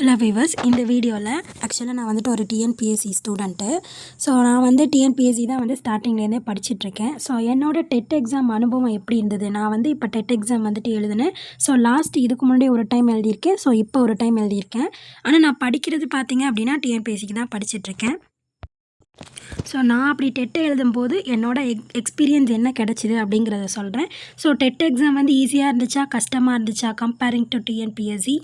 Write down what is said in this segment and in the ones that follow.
Hello viewers இந்த வீடியோவில் ஆக்சுவலாக நான் வந்துட்டு ஒரு டிஎன்பிஎஸ்சி ஸ்டூடெண்ட்டு ஸோ நான் வந்து டிஎன்பிஎஸ்சி தான் வந்து ஸ்டார்டிங்லேருந்தே படிச்சுட்ருக்கேன் ஸோ என்னோட டெட் எக்ஸாம் அனுபவம் எப்படி இருந்தது? நான் வந்து இப்போ டெட் எக்ஸாம் வந்துட்டு எழுதினேன். ஸோ லாஸ்ட் இதுக்கு முன்னாடி ஒரு டைம் எழுதியிருக்கேன். ஸோ இப்போ ஒரு டைம் எழுதியிருக்கேன். ஆனால் நான் படிக்கிறது பார்த்தீங்க அப்படின்னா டிஎன்பிஎஸ்சிக்கு தான் படிச்சுட்ருக்கேன் ஸோ நான் அப்படி டெட்டு எழுதும்போது என்னோடய எக் எக்ஸ்பீரியன்ஸ் என்ன கிடச்சிது அப்படிங்கிறத சொல்கிறேன் ஸோ டெட் எக்ஸாம் வந்து ஈஸியாக இருந்துச்சா கஷ்டமாக இருந்துச்சா? கம்பேரிங் டு டிஎன்பிஎஸ்சி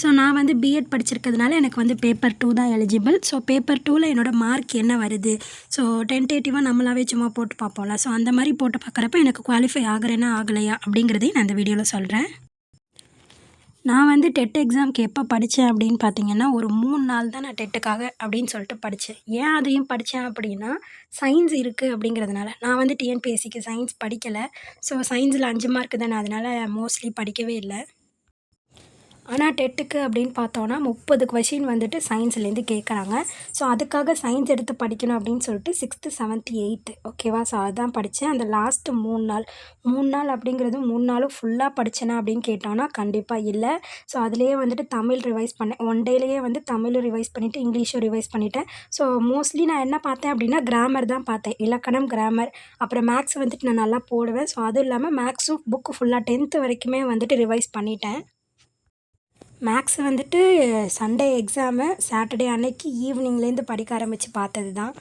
ஸோ நான் வந்து பிஎட் படிச்சிருக்கிறதுனால எனக்கு வந்து பேப்பர் டூ தான் எலிஜிபிள் ஸோ பேப்பர் டூவில் என்னோடய மார்க் என்ன வருது? ஸோ டென்டேட்டிவாக நம்மளாவே சும்மா போட்டு பார்ப்போம்ல. ஸோ அந்த மாதிரி போட்டு பார்க்குறப்ப எனக்கு குவாலிஃபை ஆகிறேன்னா ஆகலையா அப்படிங்கிறதையும் நான் இந்த வீடியோவில் சொல்கிறேன் நான் வந்து டெட் எக்ஸாம்க்கு எப்போ படித்தேன் அப்படின்னு பார்த்தீங்கன்னா ஒரு மூணு நாள் தான் நான் டெட்டுக்காக அப்படின்னு சொல்லிட்டு படித்தேன் ஏன் அதையும் படித்தேன் அப்படின்னா சயின்ஸ் இருக்குது அப்படிங்கிறதுனால. நான் வந்து டிஎன்பிஎஸ்சிக்கு சயின்ஸ் படிக்கலை. ஸோ சயின்ஸில் அஞ்சு மார்க்கு தானே அதனால் மோஸ்ட்லி படிக்கவே இல்லை. ஆனால் டெட்டுக்கு அப்படின்னு பார்த்தோன்னா முப்பது கொஷின் வந்துட்டு சயின்ஸ்லேருந்து கேட்குறாங்க ஸோ அதுக்காக சயின்ஸ் எடுத்து படிக்கணும் அப்படின்னு சொல்லிட்டு சிக்ஸ்த்து செவன்த்து எயித்து ஓகேவா ஸோ அதுதான் படித்தேன் அந்த லாஸ்ட்டு மூணு நாள். மூணு நாள் அப்படிங்கிறது மூணு நாளும் ஃபுல்லாக படித்தேனா அப்படின்னு கேட்டோன்னா கண்டிப்பாக இல்லை. ஸோ அதுலேயே வந்துட்டு தமிழ் ரிவைஸ் பண்ணேன். ஒன் டேலேயே வந்து தமிழும் ரிவைஸ் பண்ணிவிட்டு இங்கிலீஷும் ரிவைஸ் பண்ணிவிட்டேன் ஸோ மோஸ்ட்லி நான் என்ன பார்த்தேன் அப்படின்னா கிராமர் தான் பார்த்தேன். இலக்கணம் கிராமர் அப்புறம் மேக்ஸ் வந்துட்டு நான் நல்லா போடுவேன். ஸோ அதுவும் இல்லாமல் மேக்ஸும் புக்கு ஃபுல்லாக டென்த்து வரைக்குமே வந்துட்டு ரிவைஸ் பண்ணிட்டேன். மேக்ஸ் வந்துட்டு சண்டே எக்ஸாமு சாட்டர்டே அன்னைக்கு ஈவினிங்லேருந்து படிக்க ஆரம்பித்து பார்த்தது தான்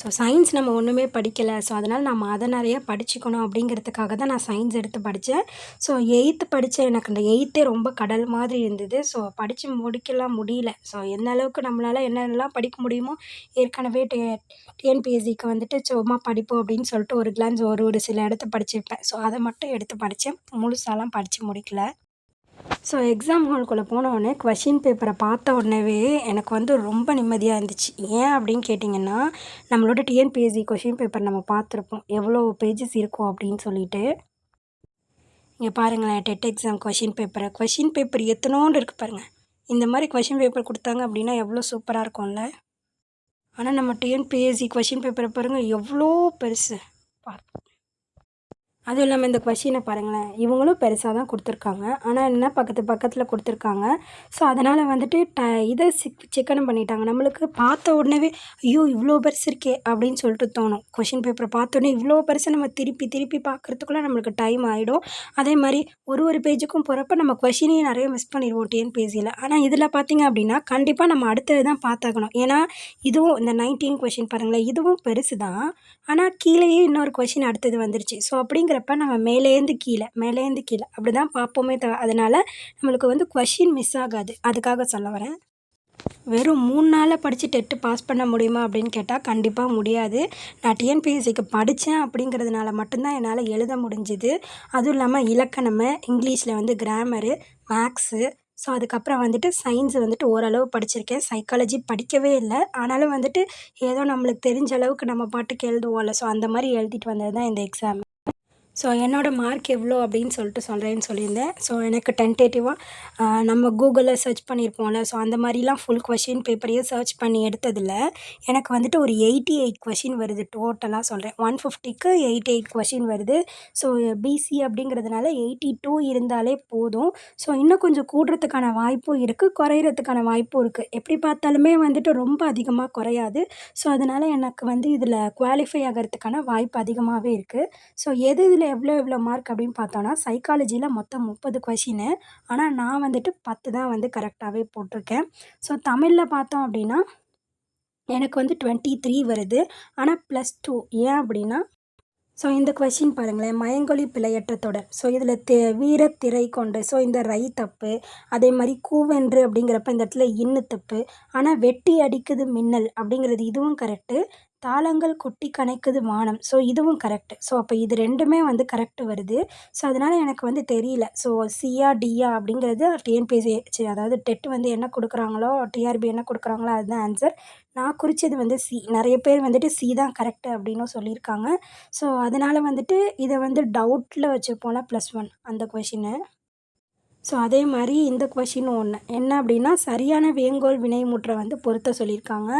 ஸோ சயின்ஸ் நம்ம ஒன்றுமே படிக்கலை. ஸோ அதனால் நம்ம அதை நிறையா படிச்சுக்கணும் அப்படிங்கிறதுக்காக தான் நான் சயின்ஸ் எடுத்து படித்தேன் ஸோ எயித்து படித்த எனக்கு அந்த எயித்தே ரொம்ப கடல் மாதிரி இருந்தது. ஸோ படித்து முடிக்கலாம் முடியல. ஸோ எந்த அளவுக்கு நம்மளால் என்னென்னலாம் படிக்க முடியுமோ ஏற்கனவே டே டிஎன்பிஎஸ்சிக்கு வந்துட்டு சும்மா படிப்போம் அப்படின்னு சொல்லிட்டு ஒரு கிளான்ஸ் ஒரு ஒரு சில இடத்த படிச்சிருப்பேன். ஸோ அதை மட்டும் எடுத்து படித்தேன் முழுசாலாம் படித்து முடிக்கல. ஸோ எக்ஸாம் ஹால்குள்ளே உடனே கொஷின் பேப்பரை பார்த்த உடனேவே எனக்கு வந்து ரொம்ப நிம்மதியாக இருந்துச்சு. ஏன் அப்படின்னு கேட்டிங்கன்னா நம்மளோட டிஎன்பிஎஸ்சி கொஷின் பேப்பர் நம்ம பார்த்துருப்போம். எவ்வளோ பேஜஸ் இருக்கும் அப்படின்னு சொல்லிட்டு. இங்கே பாருங்களேன் டெட் எக்ஸாம் கொஷின் பேப்பரை கொஷின் பேப்பர் எத்தனோண்டு இருக்குது பாருங்கள் இந்த மாதிரி கொஷின் பேப்பர் கொடுத்தாங்க அப்படின்னா எவ்வளோ சூப்பராக இருக்கும்ல? ஆனால் நம்ம டிஎன்பிஎஸ்சி கொஷின் பேப்பரை பாருங்கள் எவ்வளோ பெருசு. பார்ப்போம் அதுவும் இல்லாமல் இந்த கொஷினை பாருங்களேன். இவங்களும் பெருசாக தான் கொடுத்துருக்காங்க. ஆனால் என்ன பக்கத்து பக்கத்தில் கொடுத்துருக்காங்க. ஸோ அதனால் வந்துட்டு ட இதை சிக் சிக்கனம் பண்ணிட்டாங்க. நம்மளுக்கு பார்த்த உடனே ஐயோ இவ்வளோ பெருசு இருக்கே அப்படின்னு சொல்லிட்டு தோணும். கொஷின் பேப்பரை பார்த்தோன்னே இவ்வளோ பெருசு நம்ம திருப்பி திருப்பி பார்க்குறதுக்குள்ளே நம்மளுக்கு டைம் ஆகிடும் அதே மாதிரி ஒரு ஒரு பேஜுக்கும் போகிறப்ப நம்ம கொஷினையும் நிறைய மிஸ் பண்ணிடுவோம் டிஎன்பிஎஸ்சியில் ஆனால் இதில் பார்த்திங்க அப்படின்னா கண்டிப்பாக நம்ம அடுத்தது தான் பார்த்தாகணும். ஏன்னா இதுவும் இந்த நைன்டீன் கொஷின் பாருங்களேன். இதுவும் பெருசு தான் ஆனால் கீழேயே இன்னொரு கொஷின் அடுத்தது வந்துருச்சு. ஸோ அப்படிங்கிற பார்க்குறப்ப நம்ம மேலேருந்து கீழே மேலேருந்து கீழே அப்படி தான் பார்ப்போமே த அதனால் நம்மளுக்கு வந்து கொஷின் மிஸ் ஆகாது. அதுக்காக சொல்ல வரேன். வெறும் மூணு நாளில் படித்து டெட்டு பாஸ் பண்ண முடியுமா அப்படின்னு கேட்டால் கண்டிப்பாக முடியாது. நான் டிஎன்பிஎஸ்சிக்கு படித்தேன் அப்படிங்கிறதுனால மட்டும்தான் என்னால் எழுத முடிஞ்சுது. அதுவும் இல்லாமல் இலக்கணம் இங்கிலீஷில் வந்து கிராமரு மேக்ஸு ஸோ அதுக்கப்புறம் வந்துட்டு சயின்ஸ் வந்துட்டு ஓரளவு படிச்சிருக்கேன். சைக்காலஜி படிக்கவே இல்லை. ஆனாலும் வந்துட்டு ஏதோ நம்மளுக்கு தெரிஞ்ச அளவுக்கு நம்ம பாட்டுக்கு எழுதுவோம்ல. ஸோ அந்த மாதிரி எழுதிட்டு வந்தது தான் இந்த எக்ஸாம் ஸோ என்னோடய மார்க் எவ்வளோ அப்படின்னு சொல்லிட்டு சொல்கிறேன்னு சொல்லியிருந்தேன். ஸோ எனக்கு டென்டேட்டிவாக நம்ம கூகுளில் சர்ச் பண்ணியிருப்போம்ல. ஸோ அந்த மாதிரிலாம் ஃபுல் கொஷின் பேப்பரையும் சர்ச் பண்ணி எடுத்ததில் எனக்கு வந்துட்டு ஒரு எயிட்டி எயிட் கொஷின் வருது டோட்டலாக சொல்கிறேன் ஒன் ஃபிஃப்டிக்கு எயிட்டி எயிட் கொஷின் வருது. ஸோ பிசி அப்படிங்கிறதுனால எயிட்டி டூ இருந்தாலே போதும். ஸோ இன்னும் கொஞ்சம் கூடுறதுக்கான வாய்ப்பும் இருக்குது குறையிறதுக்கான வாய்ப்பும் இருக்குது எப்படி பார்த்தாலுமே வந்துட்டு ரொம்ப அதிகமாக குறையாது. ஸோ அதனால் எனக்கு வந்து இதில் குவாலிஃபை ஆகிறதுக்கான வாய்ப்பு அதிகமாகவே இருக்குது ஸோ எது இதில் எவ்வளோ எவ்வளோ மார்க் அப்படின்னு பார்த்தோன்னா சைக்காலஜியில் மொத்தம் முப்பது கொஷினு ஆனால் நான் வந்துட்டு பத்து தான் வந்து கரெக்டாகவே போட்டிருக்கேன். ஸோ தமிழில் பார்த்தோம் அப்படின்னா எனக்கு வந்து டுவெண்ட்டி த்ரீ வருது. ஆனால் ப்ளஸ் டூ ஏன் அப்படின்னா ஸோ இந்த கொஷின் பாருங்களேன். மயங்கொலி பிழையற்ற தொடர். ஸோ இதில் தே வீரத்திரை கொண்டு ஸோ இந்த ரை தப்பு அதே மாதிரி கூவென்று அப்படிங்கிறப்ப இந்த இடத்துல இன்னு தப்பு. ஆனால் வெட்டி அடிக்குது மின்னல் அப்படிங்கிறது இதுவும் கரெக்டு தாளங்கள் கொட்டி கணக்குது வானம். ஸோ இதுவும் கரெக்டு ஸோ அப்போ இது ரெண்டுமே வந்து கரெக்ட் வருது. ஸோ அதனால் எனக்கு வந்து தெரியல. ஸோ சியா டியா அப்படிங்கிறது டிஎன்பிஎஸ்சி அதாவது டெட் வந்து என்ன கொடுக்குறாங்களோ டிஆர்பி என்ன கொடுக்குறாங்களோ அதுதான் ஆன்சர் நான் குறித்தது வந்து சி நிறைய பேர் வந்துட்டு சி தான் கரெக்டு அப்படின்னும் சொல்லியிருக்காங்க. ஸோ அதனால் வந்துட்டு இதை வந்து டவுட்டில் வச்சுப்போம்ல ப்ளஸ் ஒன் அந்த கொஷினை ஸோ அதே மாதிரி இந்த கொஷினும் ஒன்று என்ன அப்படின்னா சரியான வேங்கோல் வினைமுற்றை வந்து பொருத்த சொல்லியிருக்காங்க.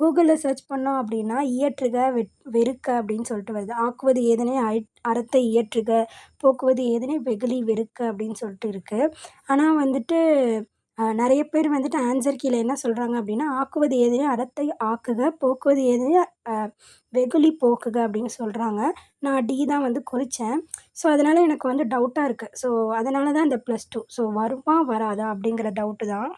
கூகுளில் சர்ச் பண்ணோம் அப்படின்னா இயற்றுக வெட் வெறுக்க அப்படின்னு சொல்லிட்டு வருது. ஆக்குவது ஏதனே அழி அறத்தை இயற்றுக போக்குவது ஏதனே வெகுளி வெறுக்க அப்படின்னு சொல்லிட்டு இருக்குது ஆனால் வந்துட்டு நிறைய பேர் வந்துட்டு ஆன்சர் கீழே என்ன சொல்கிறாங்க அப்படின்னா ஆக்குவது எதிரே அறத்தை ஆக்குக போக்குவது எதிரே வெகுளி போக்குக அப்படின்னு சொல்கிறாங்க நான் டி தான் வந்து குறித்தேன் ஸோ அதனால் எனக்கு வந்து டவுட்டாக இருக்குது ஸோ அதனால தான் இந்த ப்ளஸ் டூ ஸோ வருமா வராதா அப்படிங்கிற டவுட்டு தான்.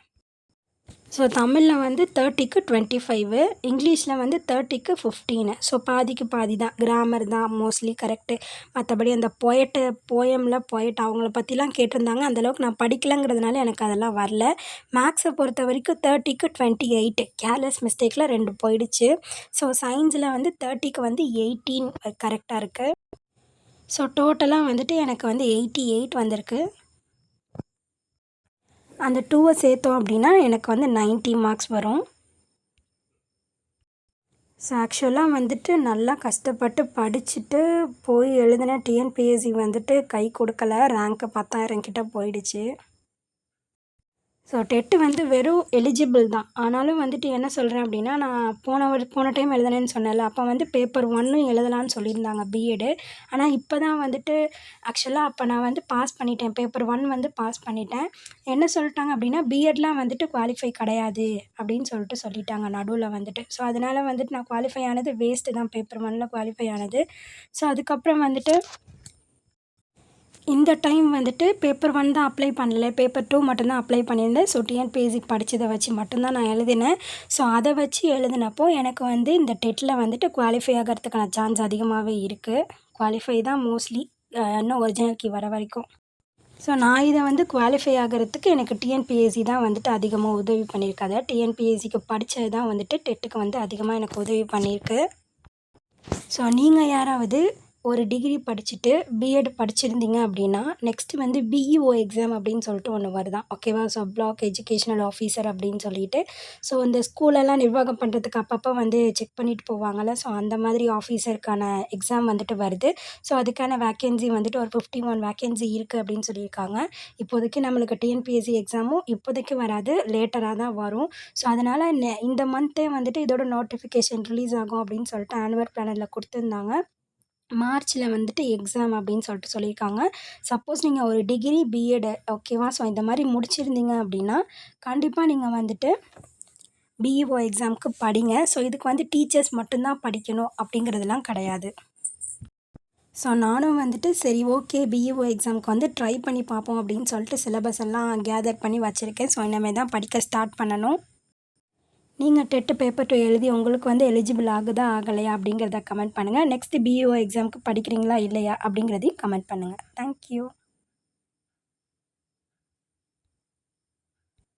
ஸோ தமிழில் வந்து தேர்ட்டிக்கு டுவெண்ட்டி ஃபைவு இங்கிலீஷில் வந்து தேர்ட்டிக்கு ஃபிஃப்டீனு ஸோ பாதிக்கு பாதி தான். கிராமர் தான் மோஸ்ட்லி கரெக்டு மற்றபடி அந்த பொயட்டு போயமில் பொயட் அவங்கள பற்றிலாம் கேட்டிருந்தாங்க. அந்தளவுக்கு நான் படிக்கலைங்கிறதுனால எனக்கு அதெல்லாம் வரல. மேக்ஸை பொறுத்த வரைக்கும் தேர்ட்டிக்கு டுவெண்ட்டி எயிட்டு கேர்லெஸ் மிஸ்டேக்கில் ரெண்டு போயிடுச்சு. ஸோ சயின்ஸில் வந்து தேர்ட்டிக்கு வந்து எயிட்டீன் கரெக்டாக இருக்குது ஸோ டோட்டலாக வந்துட்டு எனக்கு வந்து எயிட்டி எயிட் வந்திருக்கு. அந்த டூவை சேர்த்தோம் அப்படின்னா எனக்கு வந்து நைன்ட்டி மார்க்ஸ் வரும். ஸோ ஆக்சுவலாக வந்துட்டு நல்லா கஷ்டப்பட்டு படிச்சுட்டு போய் எழுதின டிஎன்பிஎஸ்சி வந்துட்டு கை கொடுக்கல. ரேங்க்கு பத்தாயிரம் கிட்ட போயிடுச்சு. ஸோ டெட்டு வந்து வெறும் எலிஜிபிள் தான். ஆனாலும் வந்துட்டு என்ன சொல்கிறேன் அப்படின்னா நான் போன ஒரு போன டைம் எழுதினேன்னு சொன்னேன்ல அப்போ வந்து பேப்பர் ஒன்னும் எழுதலான்னு சொல்லியிருந்தாங்க பிஎடு ஆனால் இப்போ தான் வந்துட்டு ஆக்சுவலாக அப்போ நான் வந்து பாஸ் பண்ணிட்டேன். பேப்பர் ஒன் வந்து பாஸ் பண்ணிட்டேன். என்ன சொல்லிட்டாங்க அப்படின்னா பிஎட்லாம் வந்துட்டு குவாலிஃபை கிடையாது அப்படின்னு சொல்லிட்டு சொல்லிட்டாங்க நடுவில் வந்துட்டு. ஸோ அதனால் வந்துட்டு நான் குவாலிஃபை ஆனது வேஸ்ட்டு தான். பேப்பர் ஒன்னில் குவாலிஃபை ஆனது. ஸோ அதுக்கப்புறம் வந்துட்டு இந்த டைம் வந்துட்டு பேப்பர் ஒன் தான் அப்ளை பண்ணல. பேப்பர் டூ மட்டும்தான் அப்ளை பண்ணியிருந்தேன். ஸோ டிஎன்பிஎஸ்சி படித்ததை வச்சு மட்டும்தான் நான் எழுதினேன். ஸோ அதை வச்சு எழுதினப்போ எனக்கு வந்து இந்த டெட்டில் வந்துட்டு குவாலிஃபை ஆகிறதுக்கான சான்ஸ் அதிகமாகவே இருக்குது குவாலிஃபை தான் மோஸ்ட்லி இன்னும் ஒரிஜினல் கீ வர வரைக்கும். ஸோ நான் இதை வந்து குவாலிஃபை ஆகிறதுக்கு எனக்கு டிஎன்பிஎஸ்சி தான் வந்துட்டு அதிகமாக உதவி பண்ணியிருக்காது டிஎன்பிஎஸ்சிக்கு படித்தது தான் வந்துட்டு டெட்டுக்கு வந்து அதிகமாக எனக்கு உதவி பண்ணியிருக்கு. ஸோ நீங்கள் யாராவது ஒரு டிகிரி படிச்சுட்டு பிஎட் படிச்சிருந்தீங்க அப்படின்னா நெக்ஸ்ட்டு வந்து பிஇஓ எக்ஸாம் அப்படின்னு சொல்லிட்டு ஒன்று வருதான். ஓகேவா ஸோ பிளாக் எஜுகேஷ்னல் ஆஃபீஸர் அப்படின்னு சொல்லிட்டு. ஸோ இந்த ஸ்கூலெல்லாம் நிர்வாகம் பண்ணுறதுக்கு அப்பப்போ வந்து செக் பண்ணிட்டு போவாங்கள்ல ஸோ அந்த மாதிரி ஆஃபீஸருக்கான எக்ஸாம் வந்துட்டு வருது. ஸோ அதுக்கான வேக்கன்சி வந்துட்டு ஒரு ஃபிஃப்டி ஒன் வேக்கன்சி இருக்குது அப்படின்னு சொல்லியிருக்காங்க. இப்போதைக்கு நம்மளுக்கு டிஎன்பிஎஸ்சி எக்ஸாமும் இப்போதைக்கு வராது. லேட்டராக தான் வரும். ஸோ அதனால் இந்த மந்த்தே வந்துட்டு இதோட நோட்டிஃபிகேஷன் ரிலீஸ் ஆகும் அப்படின்னு சொல்லிட்டு ஆனுவல் பிளானரில் கொடுத்துருந்தாங்க. மார்ச்சில் வந்துட்டு எக்ஸாம் அப்படின்னு சொல்லிட்டு சொல்லியிருக்காங்க. சப்போஸ் நீங்கள் ஒரு டிகிரி பிஎட் ஓகேவா ஸோ இந்த மாதிரி முடிச்சிருந்தீங்க அப்படின்னா கண்டிப்பாக நீங்கள் வந்துட்டு பிஇஓ எக்ஸாமுக்கு படிங்க. ஸோ இதுக்கு வந்து டீச்சர்ஸ் மட்டும்தான் படிக்கணும் அப்படிங்கிறதுலாம் கிடையாது. ஸோ நானும் வந்துட்டு சரி ஓகே பிஇஓ எக்ஸாமுக்கு வந்து ட்ரை பண்ணி பார்ப்போம் அப்படின்னு சொல்லிட்டு சிலபஸ் எல்லாம் கேதர் பண்ணி வச்சுருக்கேன். ஸோ இனிமேல் தான் படிக்க ஸ்டார்ட் பண்ணணும். நீங்கள் டெட்டு பேப்பர் டூ எழுதி உங்களுக்கு வந்து எலிஜிபிள் ஆகுதா ஆகலையா அப்படிங்கிறத கமெண்ட் பண்ணுங்கள் நெக்ஸ்ட்டு பிஇஓ எக்ஸாமுக்கு படிக்கிறீங்களா இல்லையா அப்படிங்கிறதையும் கமெண்ட் பண்ணுங்கள் தேங்க்யூ